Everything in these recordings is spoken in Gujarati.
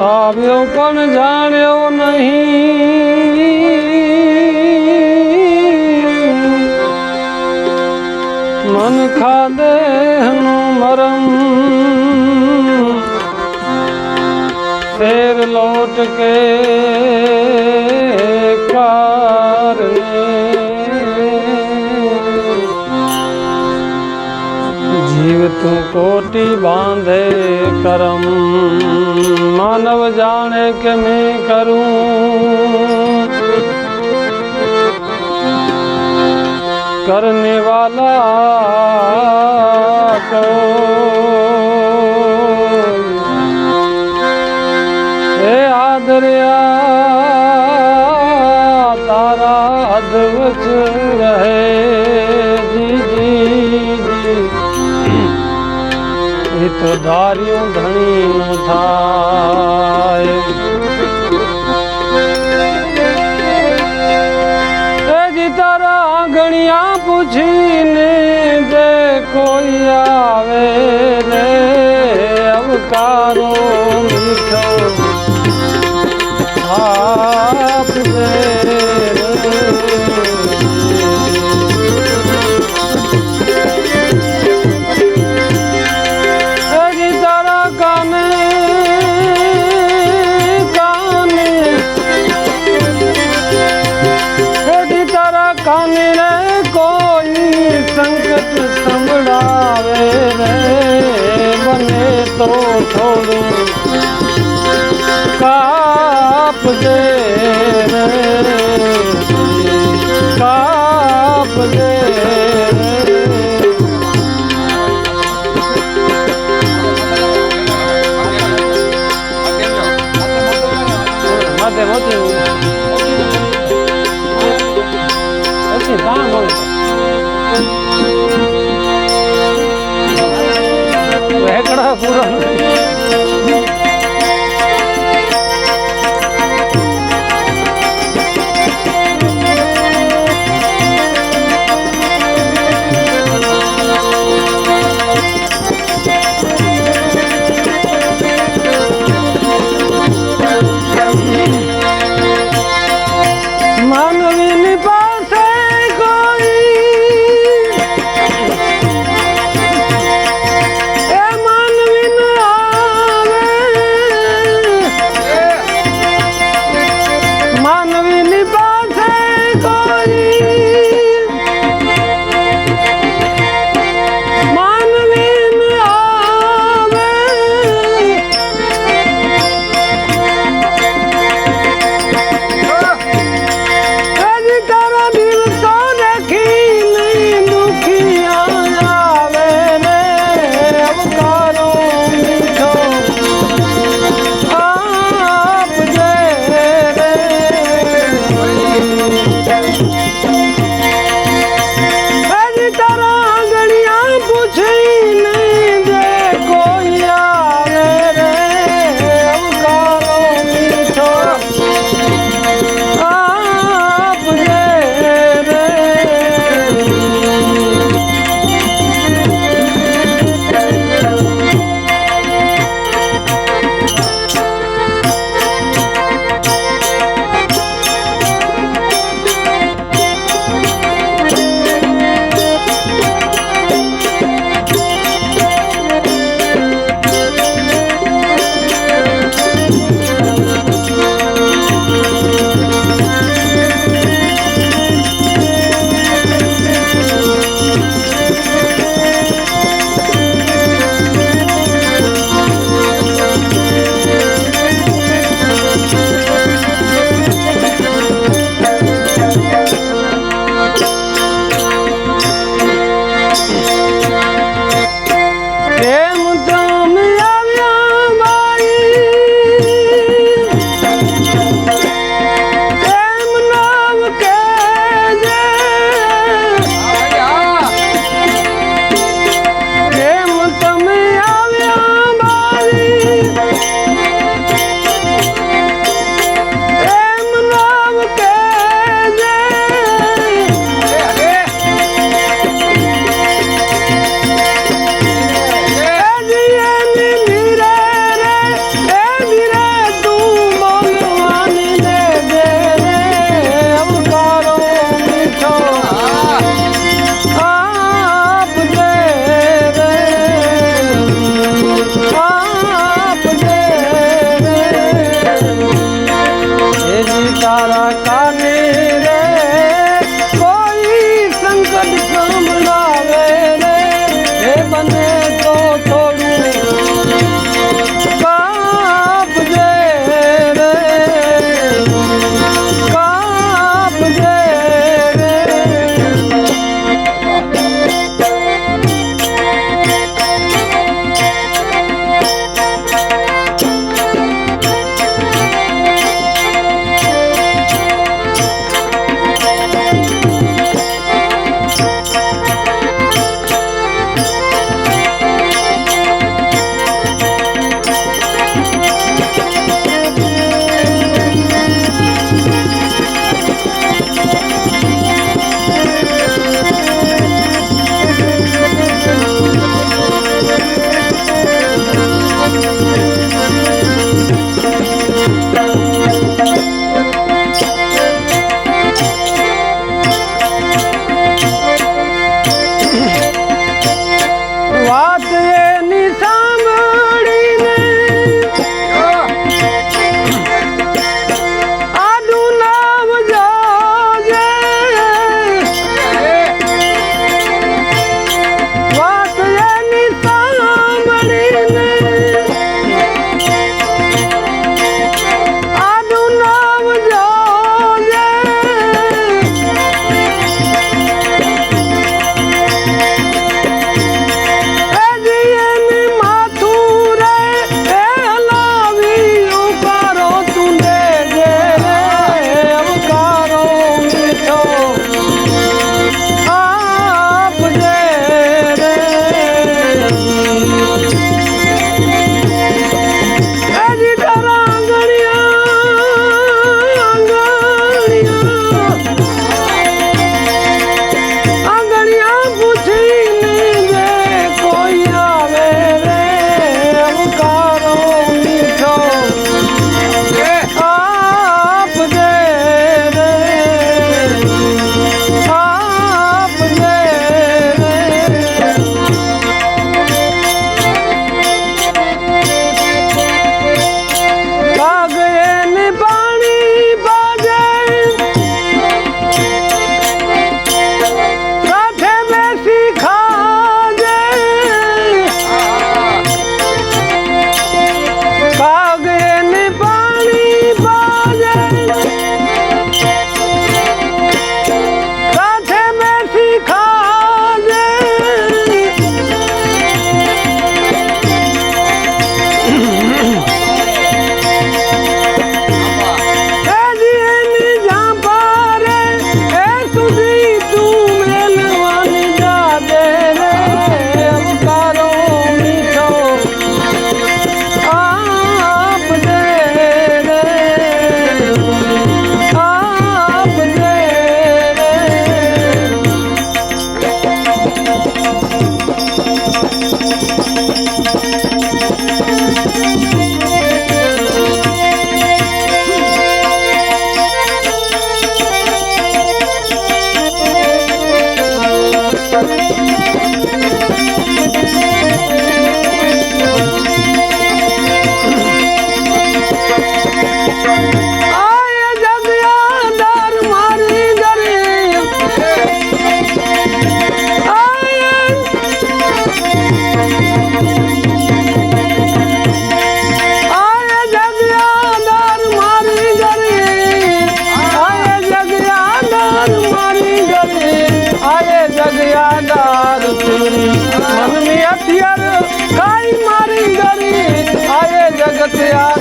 આવ્યો પણ જાણ્યો નહીં. મન ખાદે મરમ. ફેર લોટ કે જીવ તું કોટી બાંધે કરમ. માનવ જાણે કે મેં કરું. કરને વાલા કહો એ આદર્યા એ તો ધાર્યું ધણીનું થાય. જી તારા ગણિયા પૂછીને જે કોઈ આવે રે.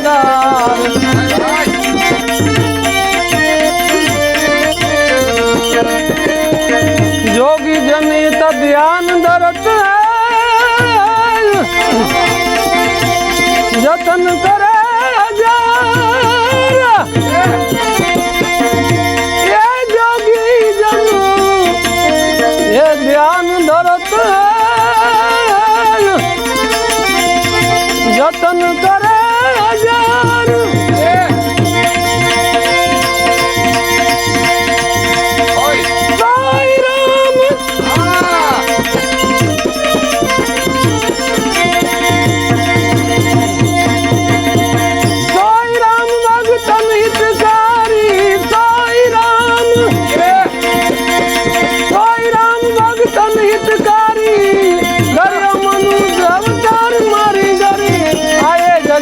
ભંડાર જોગી જનિત ધ્યાન દરત જતન કરે એ જોગી જનુ, એ ધ્યાન દરત જતન કરે yeah!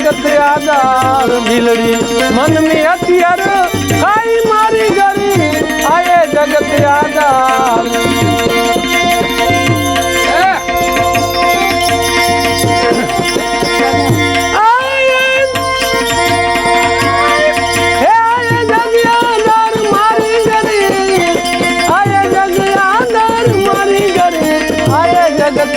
કતર્યા દાર ભીલડી મનની હથિયાર ખાઈ મારી ગરી આયે જગત યાદાર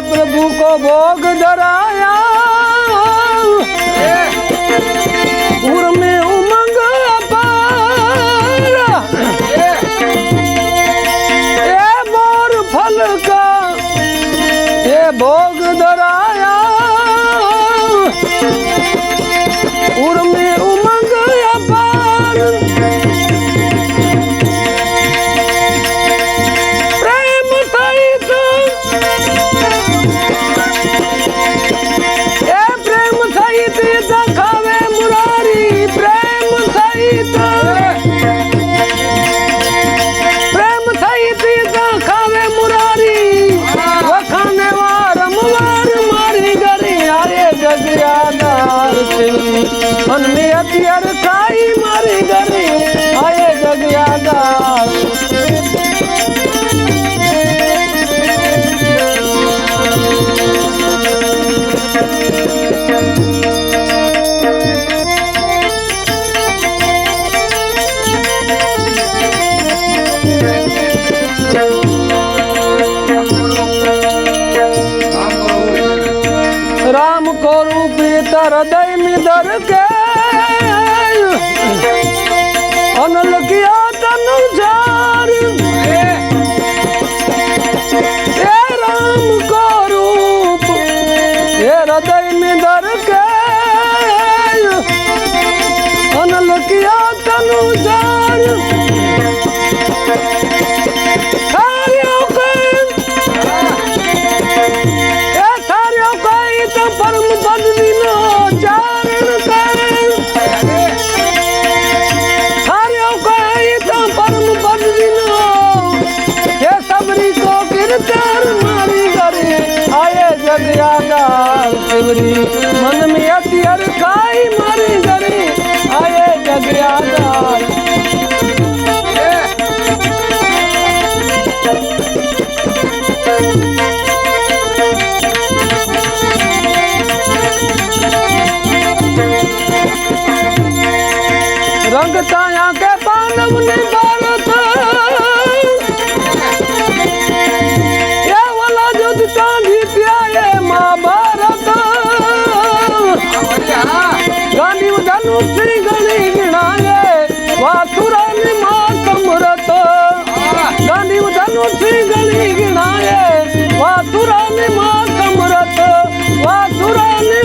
प्रभु को भोग धरा મન મેં અત્યારે વાધુરાની માં કમરત વાધુરાની